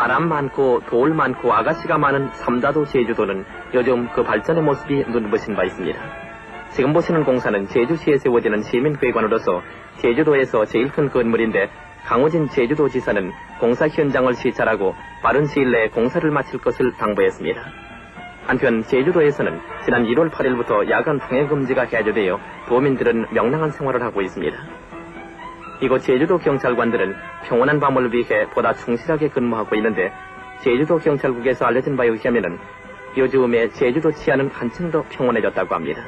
사람 많고 돌 많고 아가씨가 많은 삼다도 제주도는 요즘 그 발전의 모습이 눈부신 바 있습니다. 지금 보시는 공사는 제주시에 세워지는 시민회관으로서 제주도에서 제일 큰 건물인데 강호진 제주도지사는 공사 현장을 시찰하고 빠른 시일 내에 공사를 마칠 것을 당부했습니다. 한편 제주도에서는 지난 1월 8일부터 야간 통행 금지가 해제되어 도민들은 명랑한 생활을 하고 있습니다. 이곳 제주도 경찰관들은 평온한 밤을 위해 보다 충실하게 근무하고 있는데 제주도 경찰국에서 알려진 바에 의하면 요즘에 제주도 치안은 한층 더 평온해졌다고 합니다.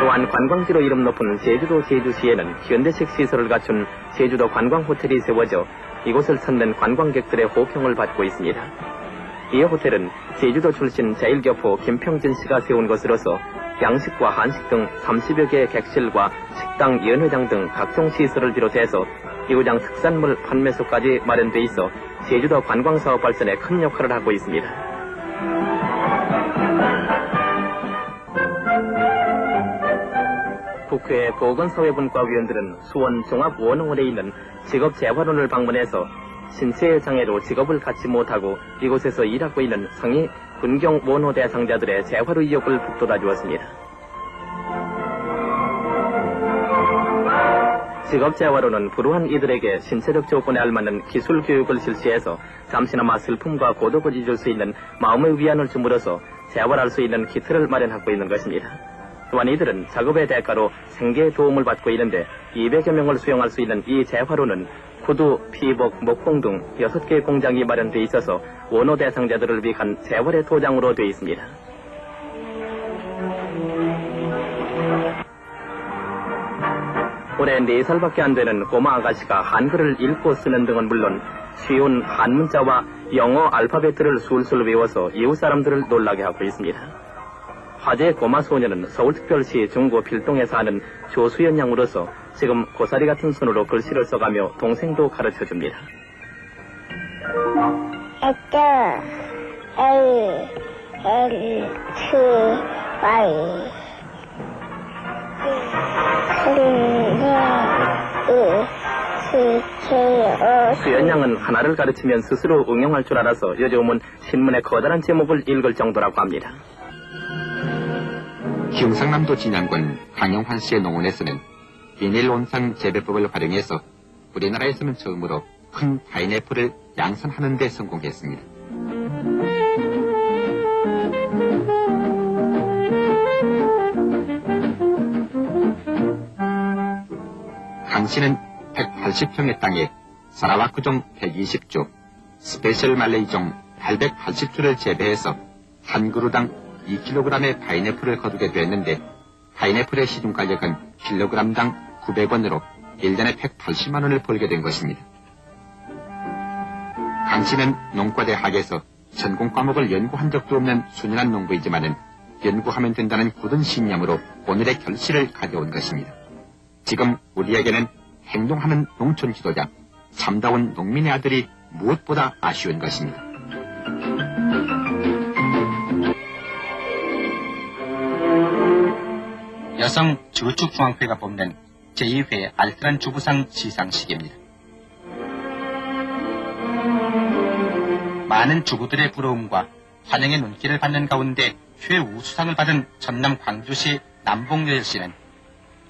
또한 관광지로 이름 높은 제주도 제주시에는 현대식 시설을 갖춘 제주도 관광 호텔이 세워져 이곳을 찾는 관광객들의 호평을 받고 있습니다. 이 호텔은 제주도 출신 제1교포 김평진 씨가 세운 것으로서 양식과 한식 등 30여 개의 객실과 식당, 연회장 등 각종 시설을 비롯해서 이구장 특산물 판매소까지 마련돼 있어 제주도 관광사업 발전에 큰 역할을 하고 있습니다. 국회 보건사회분과위원들은 수원 종합원흥원에 있는 직업재활원을 방문해서 신체의 장애로 직업을 갖지 못하고 이곳에서 일하고 있는 상위 군경 원호 대상자들의 재활 의욕을 북돋아 주었습니다. 직업 재활원은 불우한 이들에게 신체적 조건에 알맞는 기술 교육을 실시해서 잠시나마 슬픔과 고독을 잊을 수 있는 마음의 위안을 주물어서 재활할 수 있는 기틀을 마련하고 있는 것입니다. 또한 이들은 작업의 대가로 생계에 도움을 받고 있는데 200여 명을 수용할 수 있는 이 재활원은 구두, 피복, 목공 등 6개 공장이 마련돼 있어서 원호 대상자들을 위한 재활의 도장으로 되어 있습니다. 올해 4살밖에 안 되는 꼬마 아가씨가 한글을 읽고 쓰는 등은 물론 쉬운 한문자와 영어 알파벳들을 술술 외워서 이웃 사람들을 놀라게 하고 있습니다. 화제의 꼬마 소녀는 서울특별시 중구 필동에 사는 조수연 양으로서 지금 고사리 같은 손으로 글씨를 써가며 동생도 가르쳐 줍니다. 에뜨 L L T Y 클레 이 T K O 수연 양은 하나를 가르치면 스스로 응용할 줄 알아서 요즘은 신문의 커다란 제목을 읽을 정도라고 합니다. 경상남도 진양군 강영환 씨의 농원에서는 비닐 온상 재배법을 활용해서 우리나라에서는 처음으로 큰 파인애플을 양산하는 데 성공했습니다. 강 씨는 180평의 땅에 사라와크종 120주, 스페셜 말레이종 880주를 재배해서 한 그루당 2kg의 파인애플을 거두게 됐는데 파인애플의 시중 가격은 킬로그램당 900원으로 1년에 180만 원을 벌게 된 것입니다. 강 씨는 농과대 학에서 전공 과목을 연구한 적도 없는 순연한 농부이지만은 연구하면 된다는 굳은 신념으로 오늘의 결실을 가져온 것입니다. 지금 우리에게는 행동하는 농촌 지도자, 참다운 농민의 아들이 무엇보다 아쉬운 것입니다. 여성 주축중앙회가 뽑는 제2회 알뜰한 주부상 시상식입니다. 많은 주부들의 부러움과 환영의 눈길을 받는 가운데 최우수상을 받은 전남 광주시 남봉열 씨는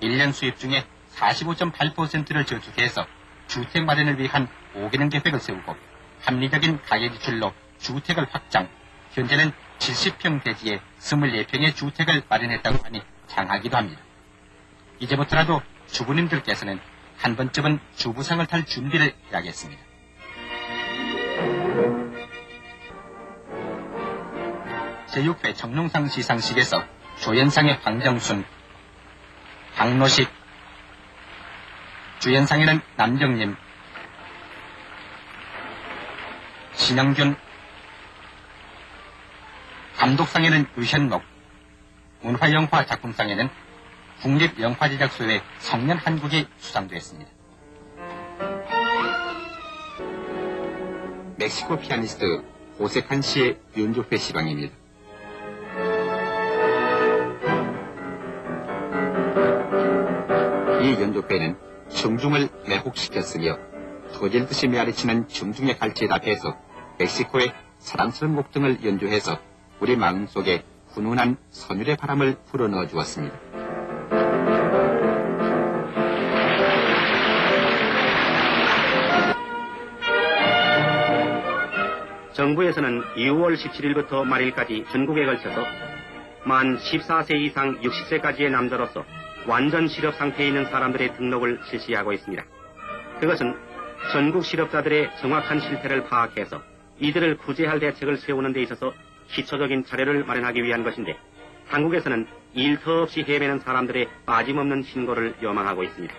1년 수입 중에 45.8%를 저축해서 주택 마련을 위한 5개년 계획을 세우고 합리적인 가계 지출로 주택을 확장, 현재는 70평 대지에 24평의 주택을 마련했다고 하니 장하기도 합니다. 이제부터라도 주부님들께서는 한 번쯤은 주부상을 탈 준비를 해야겠습니다. 제6회 정룡상 시상식에서 조연상의 황정순, 박노식, 주연상에는 남정님, 신영균, 감독상에는 유현록, 문화영화 작품상에는 국립영화제작소의 성년 한국이 수상됐습니다. 멕시코 피아니스트 오세칸 씨의 연주회 시방입니다. 이 연주회는 청중을 매혹시켰으며 터질 듯이 메아리치는 청중의 갈치에 답해서 멕시코의 사랑스러운 곡 등을 연주해서 우리 마음속에 훈훈한 선율의 바람을 불어넣어 주었습니다. 정부에서는 2월 17일부터 말일까지 전국에 걸쳐서 만 14세 이상 60세까지의 남자로서 완전 실업 상태에 있는 사람들의 등록을 실시하고 있습니다. 그것은 전국 실업자들의 정확한 실태를 파악해서 이들을 구제할 대책을 세우는 데 있어서 기초적인 자료를 마련하기 위한 것인데 당국에서는 일터 없이 헤매는 사람들의 빠짐없는 신고를 요망하고 있습니다.